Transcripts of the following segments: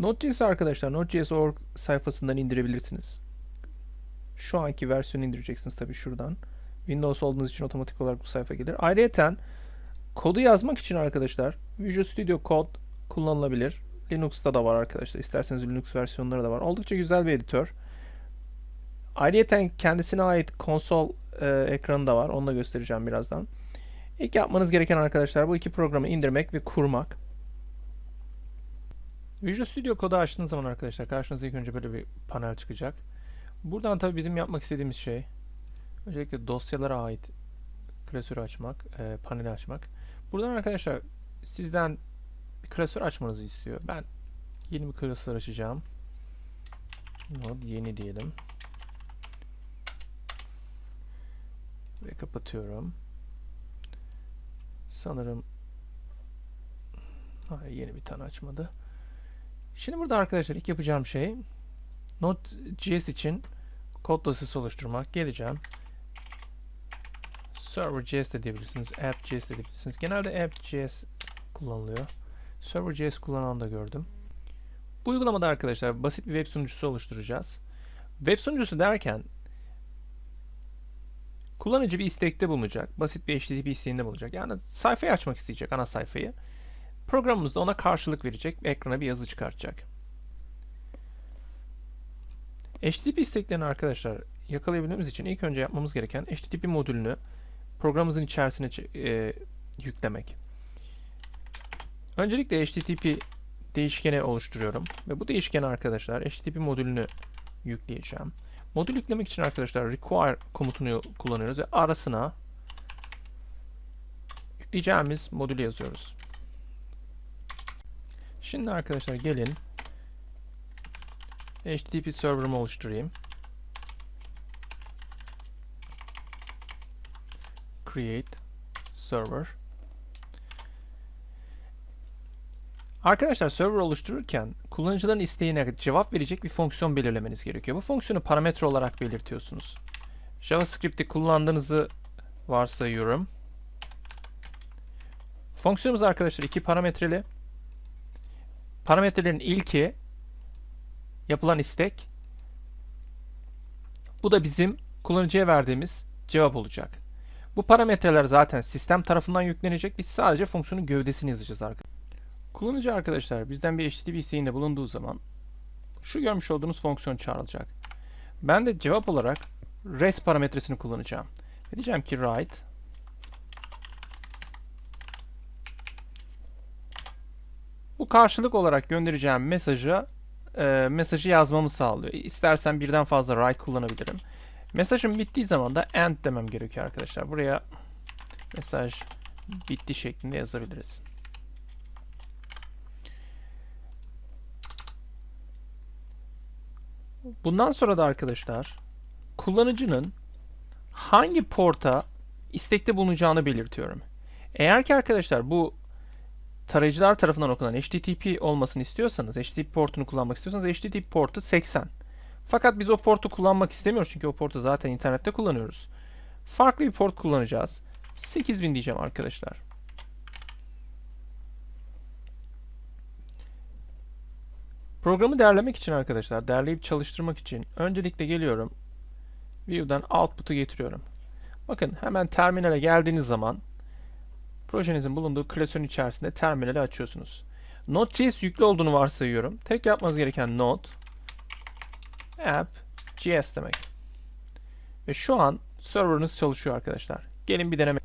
Node.js arkadaşlar Node.js.org sayfasından indirebilirsiniz. Şu anki versiyonu indireceksiniz tabii şuradan. Windows olduğunuz için otomatik olarak bu sayfa gelir. Ayrıca kodu yazmak için arkadaşlar Visual Studio Code kullanılabilir. Linux'ta da var arkadaşlar. İsterseniz Linux versiyonları da var. Oldukça güzel bir editör. Ayrıca kendisine ait konsol e, ekranı da var. Onu da göstereceğim birazdan. İlk yapmanız gereken arkadaşlar bu iki programı indirmek ve kurmak. Visual Studio kodu açtığınız zaman arkadaşlar karşınıza ilk önce böyle bir panel çıkacak. Buradan tabii bizim yapmak istediğimiz şey öncelikle dosyalara ait klasörü açmak, e, paneli açmak. Buradan arkadaşlar sizden bir klasör açmanızı istiyor. Ben yeni bir klasör açacağım. Node yeni diyelim. Ve kapatıyorum. Sanırım Hayır, yeni bir tane açmadı. Şimdi burada arkadaşlar ilk yapacağım şey Node.js için kod dosyası oluşturmak. Geleceğim. Server.js de diyebilirsiniz. App.js de diyebilirsiniz. Genelde app.js kullanılıyor. Server.js kullanan da gördüm. Bu uygulamada arkadaşlar basit bir web sunucusu oluşturacağız. Web sunucusu derken kullanıcı bir istekte bulunacak. Basit bir HTTP isteğinde bulunacak. Yani sayfayı açmak isteyecek, ana sayfayı. Programımız da ona karşılık verecek ve ekrana bir yazı çıkartacak. HTTP isteklerini arkadaşlar yakalayabilmemiz için ilk önce yapmamız gereken HTTP modülünü programımızın içerisine e, yüklemek. Öncelikle HTTP değişkeni oluşturuyorum ve bu değişkeni arkadaşlar HTTP modülünü yükleyeceğim. Modül yüklemek için arkadaşlar require komutunu kullanıyoruz ve arasına yükleyeceğimiz modülü yazıyoruz. Şimdi arkadaşlar gelin HTTP server'ımı oluşturayım. Create server. Arkadaşlar server oluştururken kullanıcıların isteğine cevap verecek bir fonksiyon belirlemeniz gerekiyor. Bu fonksiyonu parametre olarak belirtiyorsunuz. JavaScript'i kullandığınızı varsayıyorum. Fonksiyonumuz arkadaşlar iki parametreli. Parametrelerin ilki yapılan istek. Bu da bizim kullanıcıya verdiğimiz cevap olacak. Bu parametreler zaten sistem tarafından yüklenecek. Biz sadece fonksiyonun gövdesini yazacağız arkadaşlar. Kullanıcı arkadaşlar bizden bir HTTP isteğinde bulunduğu zaman şu görmüş olduğunuz fonksiyon çağrılacak. Ben de cevap olarak res parametresini kullanacağım. Diyeceğim ki write Bu karşılık olarak göndereceğim mesajı e, mesajı yazmamı sağlıyor. İstersen birden fazla write kullanabilirim. Mesajım bittiği zaman da end demem gerekiyor arkadaşlar. Buraya mesaj bitti şeklinde yazabiliriz. Bundan sonra da arkadaşlar kullanıcının hangi porta istekte bulunacağını belirtiyorum. Eğer ki arkadaşlar bu tarayıcılar tarafından okunan HTTP olmasını istiyorsanız, HTTP portunu kullanmak istiyorsanız HTTP portu 80. Fakat biz o portu kullanmak istemiyoruz çünkü o portu zaten internette kullanıyoruz. Farklı bir port kullanacağız. 8000 diyeceğim arkadaşlar. Programı derlemek için arkadaşlar, derleyip çalıştırmak için öncelikle geliyorum. View'dan output'u getiriyorum. Bakın hemen terminale geldiğiniz zaman projenizin bulunduğu klasörün içerisinde terminali açıyorsunuz. Node.js yüklü olduğunu varsayıyorum. Tek yapmanız gereken Node app.js demek. Ve şu an serverınız çalışıyor arkadaşlar. Gelin bir deneme.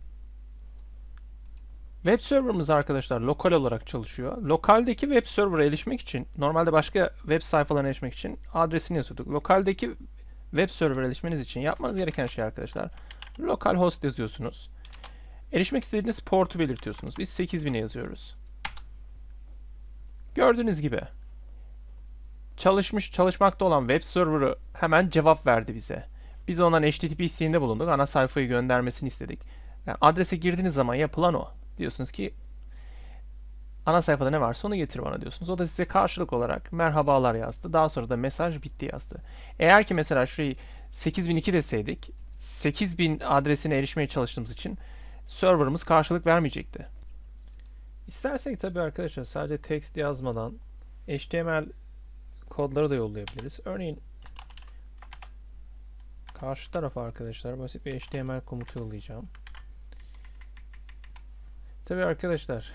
Web serverımız arkadaşlar lokal olarak çalışıyor. Lokaldeki web server'a erişmek için normalde başka web sayfalarına erişmek için adresini yazıyorduk. Lokaldeki web server'a erişmeniz için yapmanız gereken şey arkadaşlar localhost yazıyorsunuz. Erişmek istediğiniz portu belirtiyorsunuz. Biz 8000'e yazıyoruz. Gördüğünüz gibi çalışmış çalışmakta olan web server'ı hemen cevap verdi bize. Biz ondan HTTP isteğinde bulunduk. Ana sayfayı göndermesini istedik. Yani adrese girdiğiniz zaman yapılan o. Diyorsunuz ki ana sayfada ne varsa onu getir bana diyorsunuz. O da size karşılık olarak merhabalar yazdı. Daha sonra da mesaj bitti yazdı. Eğer ki mesela şurayı 8002 deseydik 8000 adresine erişmeye çalıştığımız için serverımız karşılık vermeyecekti. İstersek tabii arkadaşlar sadece text yazmadan HTML kodları da yollayabiliriz. Örneğin karşı tarafa arkadaşlar basit bir HTML komutu yollayacağım. Tabii arkadaşlar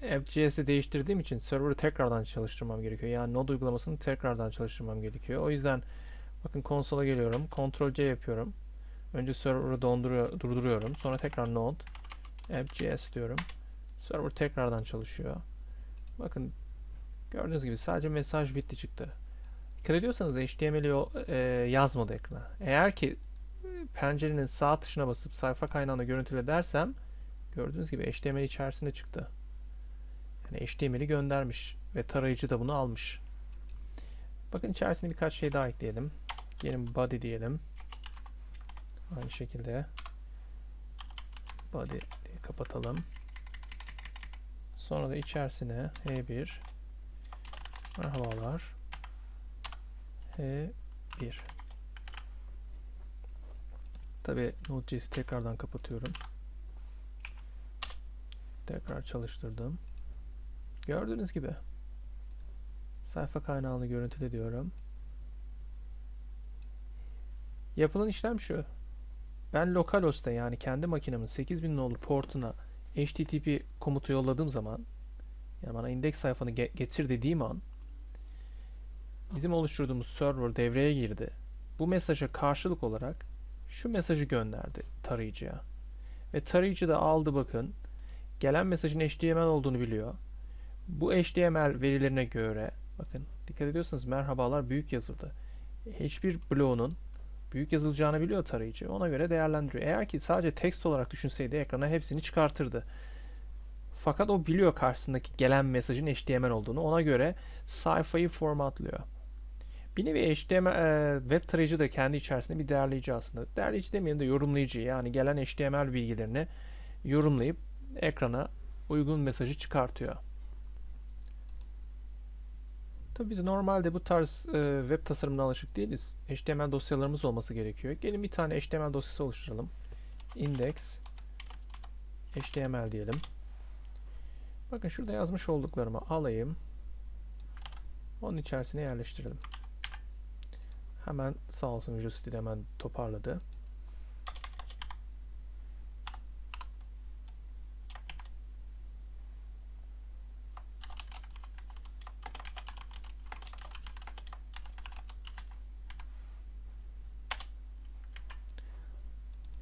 FGS'i değiştirdiğim için server'ı tekrardan çalıştırmam gerekiyor. Yani Node uygulamasını tekrardan çalıştırmam gerekiyor. O yüzden bakın konsola geliyorum. Ctrl C yapıyorum. Önce server'ı durduruyorum. Sonra tekrar Node FGS diyorum. Server tekrardan çalışıyor. Bakın gördüğünüz gibi sadece mesaj bitti çıktı. Dikkat ediyorsanız HTML'i o- e, yazmadı ekrana. Eğer ki e, pencerenin sağ tuşuna basıp sayfa kaynağını görüntüle dersem gördüğünüz gibi HTML içerisinde çıktı. Yani HTML'i göndermiş ve tarayıcı da bunu almış. Bakın içerisine birkaç şey daha ekleyelim. Diyelim body diyelim. Aynı şekilde body kapatalım. Sonra da içerisine H1 merhabalar H1 Tabi Node.js'i tekrardan kapatıyorum. Tekrar çalıştırdım. Gördüğünüz gibi sayfa kaynağını görüntüle diyorum. Yapılan işlem şu. Ben localhost'a yani kendi makinemin 8000 nolu portuna HTTP komutu yolladığım zaman yani bana indeks sayfanı ge- getir dediğim an bizim oluşturduğumuz server devreye girdi. Bu mesaja karşılık olarak şu mesajı gönderdi tarayıcıya. Ve tarayıcı da aldı bakın. Gelen mesajın HTML olduğunu biliyor. Bu HTML verilerine göre bakın dikkat ediyorsanız merhabalar büyük yazıldı. Hiçbir bloğunun büyük yazılacağını biliyor tarayıcı. Ona göre değerlendiriyor. Eğer ki sadece text olarak düşünseydi ekrana hepsini çıkartırdı. Fakat o biliyor karşısındaki gelen mesajın HTML olduğunu. Ona göre sayfayı formatlıyor. Bir nevi HTML e, web tarayıcı da kendi içerisinde bir değerleyici aslında. Değerleyici demeyelim de yorumlayıcı. Yani gelen HTML bilgilerini yorumlayıp ekrana uygun mesajı çıkartıyor. Tabii biz normalde bu tarz e, web tasarımına alışık değiliz. HTML dosyalarımız olması gerekiyor. Gelin bir tane HTML dosyası oluşturalım. Index HTML diyelim. Bakın şurada yazmış olduklarımı alayım. Onun içerisine yerleştirelim. Hemen sağ olsun Visual Studio hemen toparladı.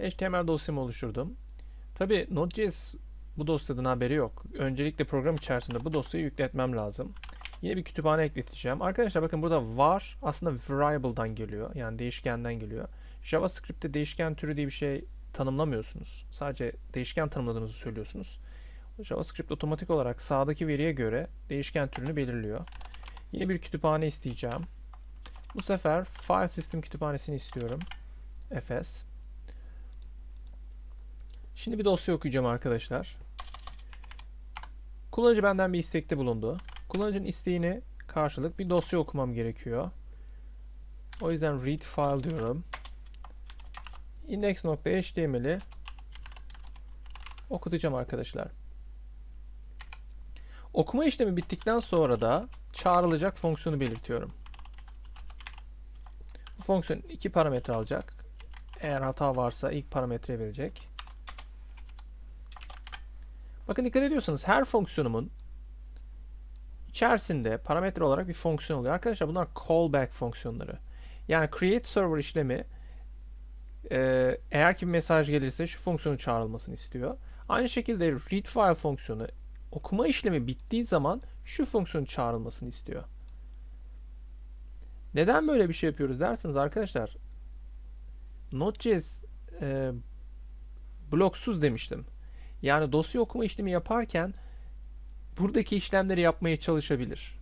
HTML dosyamı oluşturdum. Tabi Node.js bu dosyadan haberi yok. Öncelikle program içerisinde bu dosyayı yükletmem lazım. Yine bir kütüphane ekleteceğim. Arkadaşlar bakın burada var aslında variable'dan geliyor. Yani değişkenden geliyor. JavaScript'te değişken türü diye bir şey tanımlamıyorsunuz. Sadece değişken tanımladığınızı söylüyorsunuz. JavaScript otomatik olarak sağdaki veriye göre değişken türünü belirliyor. Yine bir kütüphane isteyeceğim. Bu sefer file system kütüphanesini istiyorum. fs. Şimdi bir dosya okuyacağım arkadaşlar. Kullanıcı benden bir istekte bulundu. Kullanıcının isteğine karşılık bir dosya okumam gerekiyor. O yüzden read file diyorum. index.html'i okutacağım arkadaşlar. Okuma işlemi bittikten sonra da çağrılacak fonksiyonu belirtiyorum. Bu fonksiyon iki parametre alacak. Eğer hata varsa ilk parametre verecek. Bakın dikkat ediyorsanız her fonksiyonumun içerisinde parametre olarak bir fonksiyon oluyor. Arkadaşlar bunlar callback fonksiyonları. Yani create server işlemi e, eğer ki bir mesaj gelirse şu fonksiyonun çağrılmasını istiyor. Aynı şekilde read file fonksiyonu okuma işlemi bittiği zaman şu fonksiyonun çağrılmasını istiyor. Neden böyle bir şey yapıyoruz derseniz arkadaşlar Node.js e, bloksuz demiştim. Yani dosya okuma işlemi yaparken buradaki işlemleri yapmaya çalışabilir.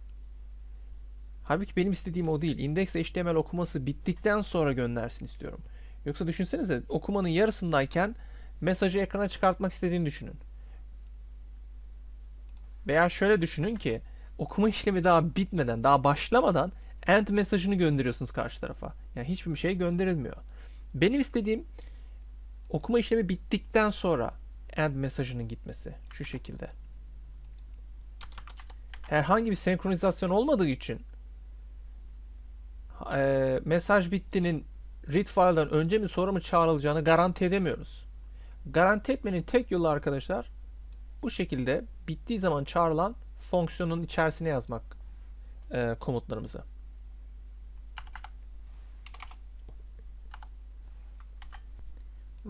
Halbuki benim istediğim o değil. Index HTML okuması bittikten sonra göndersin istiyorum. Yoksa düşünsenize okumanın yarısındayken mesajı ekrana çıkartmak istediğini düşünün. Veya şöyle düşünün ki okuma işlemi daha bitmeden, daha başlamadan end mesajını gönderiyorsunuz karşı tarafa. Yani hiçbir şey gönderilmiyor. Benim istediğim okuma işlemi bittikten sonra end mesajının gitmesi. Şu şekilde. Herhangi bir senkronizasyon olmadığı için e, mesaj bittinin read file'dan önce mi sonra mı çağrılacağını garanti edemiyoruz. Garanti etmenin tek yolu arkadaşlar bu şekilde bittiği zaman çağrılan fonksiyonun içerisine yazmak e, komutlarımızı.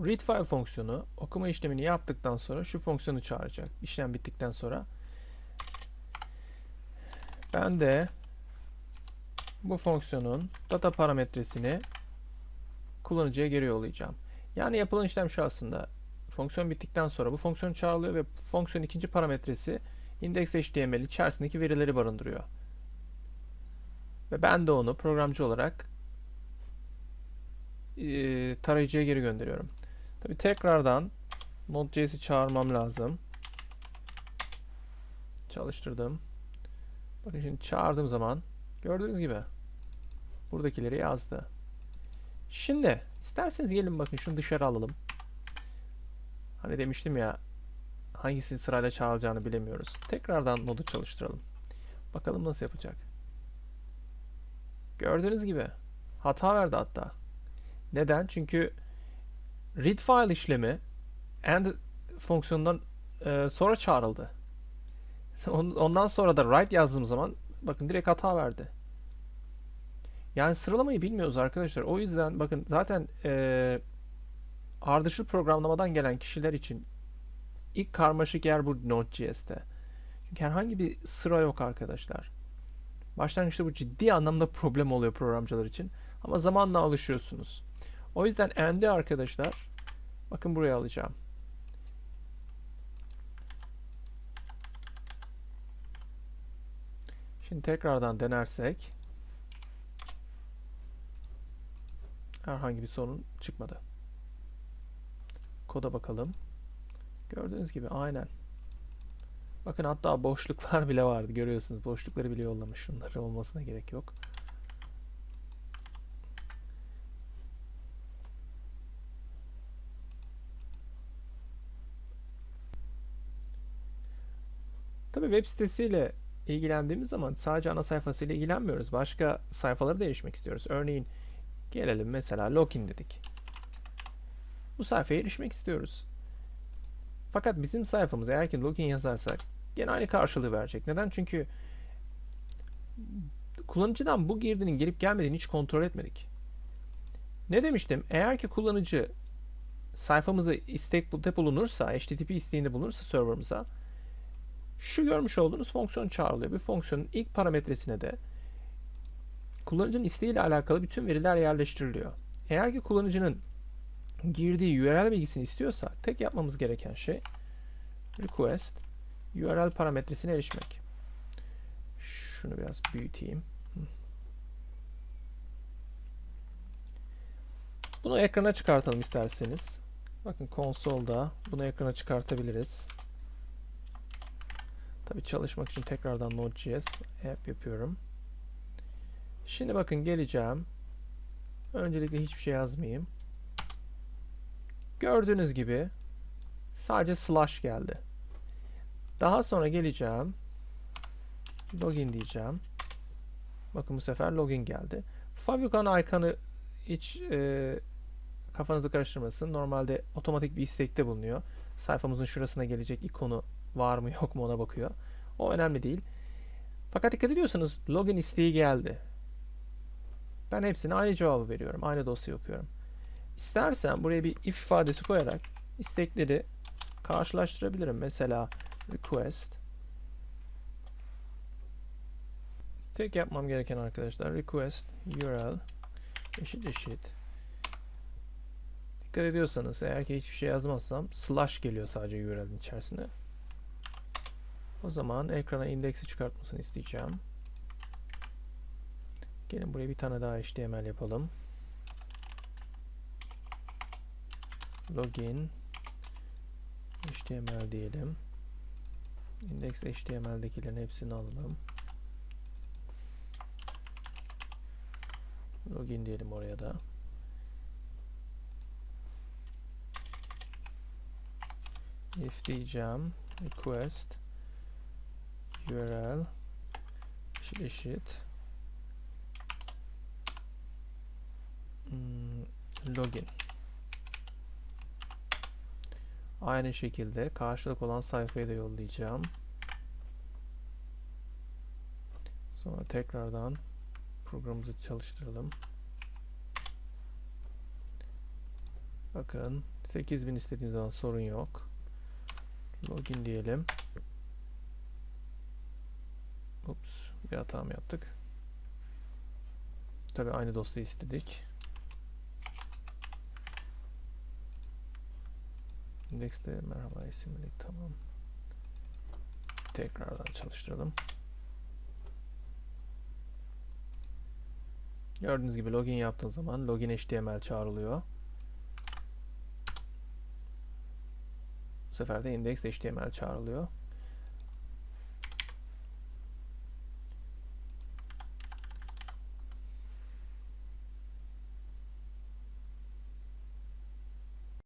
Read file fonksiyonu okuma işlemini yaptıktan sonra şu fonksiyonu çağıracak. İşlem bittikten sonra ben de bu fonksiyonun data parametresini kullanıcıya geri yollayacağım. Yani yapılan işlem şu aslında. Fonksiyon bittikten sonra bu fonksiyon çağrılıyor ve fonksiyon ikinci parametresi index.html içerisindeki verileri barındırıyor. Ve ben de onu programcı olarak e, tarayıcıya geri gönderiyorum. Tabi tekrardan Node.js'i çağırmam lazım. Çalıştırdım. Bakın şimdi çağırdığım zaman gördüğünüz gibi buradakileri yazdı. Şimdi isterseniz gelin bakın şunu dışarı alalım. Hani demiştim ya hangisini sırayla çağrılacağını bilemiyoruz. Tekrardan modu çalıştıralım. Bakalım nasıl yapacak. Gördüğünüz gibi hata verdi hatta. Neden? Çünkü read file işlemi and fonksiyonundan e, sonra çağrıldı. Ondan sonra da write yazdığım zaman bakın direkt hata verdi. Yani sıralamayı bilmiyoruz arkadaşlar. O yüzden bakın zaten e, ardışık programlamadan gelen kişiler için ilk karmaşık yer bu Node.js'te. Çünkü herhangi bir sıra yok arkadaşlar. Başlangıçta bu ciddi anlamda problem oluyor programcılar için. Ama zamanla alışıyorsunuz. O yüzden end'i arkadaşlar bakın buraya alacağım. Şimdi tekrardan denersek herhangi bir sorun çıkmadı. Koda bakalım. Gördüğünüz gibi aynen. Bakın hatta boşluklar bile vardı. Görüyorsunuz boşlukları bile yollamış. Şunları olmasına gerek yok. Web sitesiyle ilgilendiğimiz zaman sadece ana sayfasıyla ilgilenmiyoruz. Başka sayfalara da istiyoruz. Örneğin gelelim mesela login dedik. Bu sayfaya erişmek istiyoruz. Fakat bizim sayfamız eğer ki login yazarsak gene aynı karşılığı verecek. Neden? Çünkü kullanıcıdan bu girdinin gelip gelmediğini hiç kontrol etmedik. Ne demiştim? Eğer ki kullanıcı sayfamızı istek bulunursa, HTTP isteğinde bulunursa serverımıza şu görmüş olduğunuz fonksiyon çağrılıyor. Bir fonksiyonun ilk parametresine de kullanıcının isteğiyle alakalı bütün veriler yerleştiriliyor. Eğer ki kullanıcının girdiği URL bilgisini istiyorsa tek yapmamız gereken şey request URL parametresine erişmek. Şunu biraz büyüteyim. Bunu ekrana çıkartalım isterseniz. Bakın konsolda bunu ekrana çıkartabiliriz. Tabi çalışmak için tekrardan Node.js app yapıyorum. Şimdi bakın geleceğim. Öncelikle hiçbir şey yazmayayım. Gördüğünüz gibi sadece slash geldi. Daha sonra geleceğim. Login diyeceğim. Bakın bu sefer login geldi. Favicon ikon'ı hiç e, kafanızı karıştırmasın. Normalde otomatik bir istekte bulunuyor. Sayfamızın şurasına gelecek ikonu var mı yok mu ona bakıyor. O önemli değil. Fakat dikkat ediyorsanız login isteği geldi. Ben hepsine aynı cevabı veriyorum. Aynı dosya okuyorum. İstersen buraya bir if ifadesi koyarak istekleri karşılaştırabilirim. Mesela request tek yapmam gereken arkadaşlar request url eşit eşit dikkat ediyorsanız eğer ki hiçbir şey yazmazsam slash geliyor sadece url'in içerisine o zaman ekrana indeksi çıkartmasını isteyeceğim. Gelin buraya bir tane daha html yapalım. Login html diyelim. İndex html'dekilerin hepsini alalım. Login diyelim oraya da. İf diyeceğim request url eşit Hmm, login. Aynı şekilde karşılık olan sayfayı da yollayacağım. Sonra tekrardan programımızı çalıştıralım. Bakın 8000 istediğim zaman sorun yok. Login diyelim. Ups, bir hata mı yaptık? Tabii aynı dosyayı istedik. Index'te merhaba isimlik tamam. Tekrardan çalıştıralım. Gördüğünüz gibi login yaptığın zaman login HTML çağrılıyor. Bu sefer de index HTML çağrılıyor.